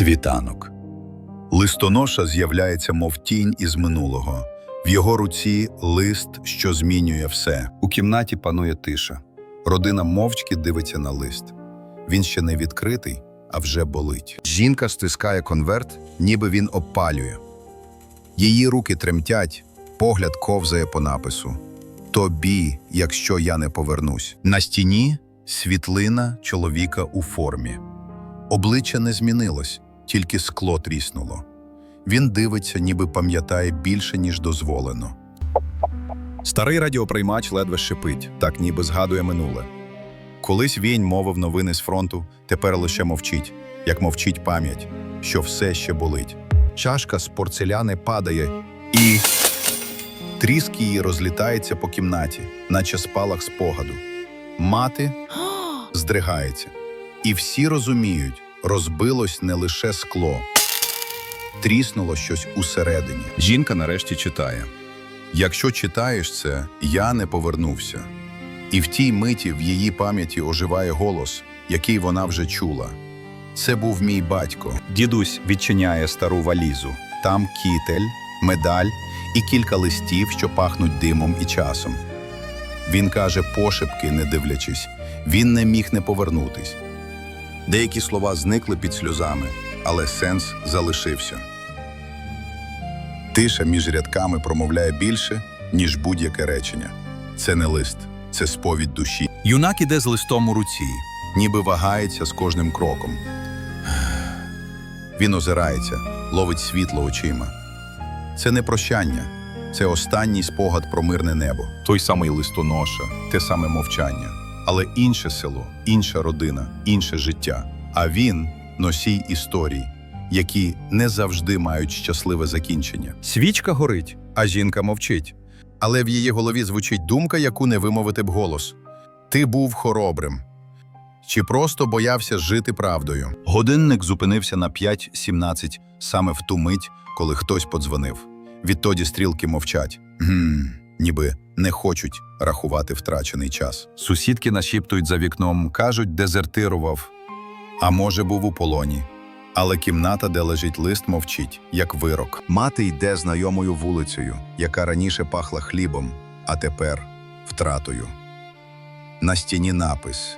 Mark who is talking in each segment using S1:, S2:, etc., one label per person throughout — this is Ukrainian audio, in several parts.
S1: Світанок. Листоноша з'являється, мов тінь із минулого. В його руці лист, що змінює все. У кімнаті панує тиша. Родина мовчки дивиться на лист. Він ще не відкритий, а вже болить. Жінка стискає конверт, ніби він обпалює. Її руки тремтять, погляд ковзає по напису. Тобі, якщо я не повернусь. На стіні світлина чоловіка у формі. Обличчя не змінилось, тільки скло тріснуло. Він дивиться, ніби пам'ятає більше, ніж дозволено. Старий радіоприймач ледве шипить, так ніби згадує минуле. Колись він мовив новини з фронту, тепер лише мовчить, як мовчить пам'ять, що все ще болить. Чашка з порцеляни падає і. Тріск її розлітається по кімнаті, наче спалах спогаду. Мати здригається. І всі розуміють, розбилось не лише скло, тріснуло щось усередині. Жінка нарешті читає: Якщо читаєш це, я не повернувся. І в тій миті в її пам'яті оживає голос, який вона вже чула. Це був мій батько. Дідусь відчиняє стару валізу. Там кітель, медаль і кілька листів, що пахнуть димом і часом. Він каже пошепки, не дивлячись, він не міг не повернутись. Деякі слова зникли під сльозами, але сенс залишився. Тиша між рядками промовляє більше, ніж будь-яке речення. Це не лист, це сповідь душі. Юнак іде з листом у руці, ніби вагається з кожним кроком. Він озирається, ловить світло очима. Це не прощання, це останній спогад про мирне небо. Той самий листоноша, те саме мовчання, але інше село, інша родина, інше життя. А він носій історій, які не завжди мають щасливе закінчення. Свічка горить, а жінка мовчить. Але в її голові звучить думка, яку не вимовити б голос: Ти був хоробрим. Чи просто боявся жити правдою? Годинник зупинився на 5.17 саме в ту мить, коли хтось подзвонив. Відтоді стрілки мовчать, Гм, ніби не хочуть рахувати втрачений час. Сусідки нашіптують за вікном, кажуть, дезертирував, а може, був у полоні. Але кімната, де лежить лист, мовчить, як вирок. Мати йде знайомою вулицею, яка раніше пахла хлібом, а тепер втратою. На стіні напис.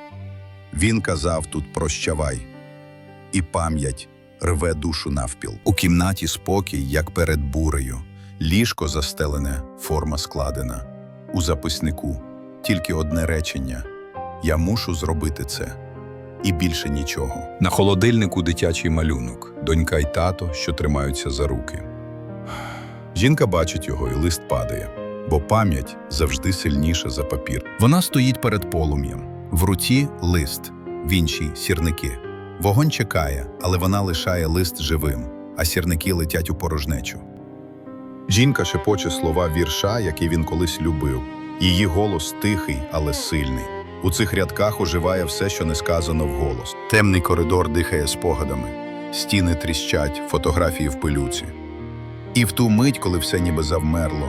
S1: Він казав тут прощавай, і пам'ять рве душу навпіл. У кімнаті спокій, як перед бурею, ліжко застелене, форма складена. У записнику тільки одне речення: Я мушу зробити це. І більше нічого. На холодильнику дитячий малюнок, донька й тато, що тримаються за руки. Жінка бачить його, і лист падає, бо пам'ять завжди сильніша за папір. Вона стоїть перед полум'ям, в руці лист, в іншій сірники. Вогонь чекає, але вона лишає лист живим, а сірники летять у порожнечу. Жінка шепоче слова вірша, який він колись любив. Її голос тихий, але сильний. У цих рядках оживає все, що не сказано вголос. Темний коридор дихає спогадами, стіни тріщать, фотографії в пилюці. І в ту мить, коли все ніби завмерло,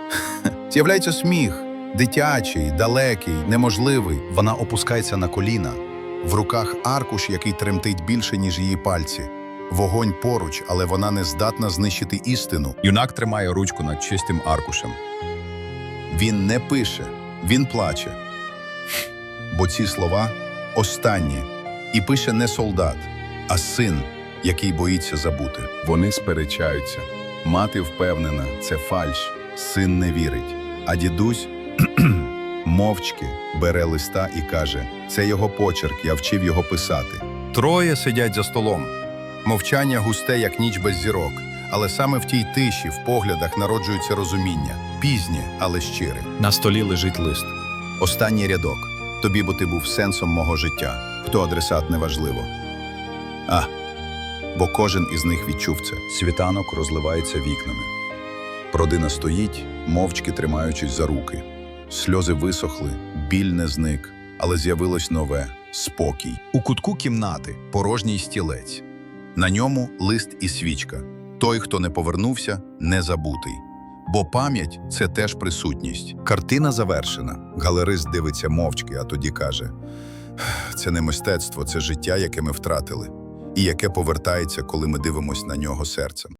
S1: з'являється сміх, дитячий, далекий, неможливий. Вона опускається на коліна, в руках аркуш, який тремтить більше, ніж її пальці. Вогонь поруч, але вона не здатна знищити істину. Юнак тримає ручку над чистим аркушем. Він не пише, він плаче. Бо ці слова останні, і пише не солдат, а син, який боїться забути. Вони сперечаються. Мати впевнена, це фальш, син не вірить. А дідусь мовчки бере листа і каже: це його почерк, я вчив його писати. Троє сидять за столом. Мовчання густе, як ніч без зірок. Але саме в тій тиші, в поглядах народжується розуміння, пізнє, але щире. На столі лежить лист. Останній рядок. Тобі, бо ти був сенсом мого життя. Хто адресат неважливо. А, бо кожен із них відчув це. Світанок розливається вікнами. Родина стоїть, мовчки тримаючись за руки. Сльози висохли, біль не зник, але з'явилось нове спокій. У кутку кімнати порожній стілець. На ньому лист і свічка. Той, хто не повернувся, не забутий. Бо пам'ять це теж присутність. Картина завершена. Галерист дивиться мовчки, а тоді каже: це не мистецтво, це життя, яке ми втратили. і яке повертається, коли ми дивимося на нього серцем.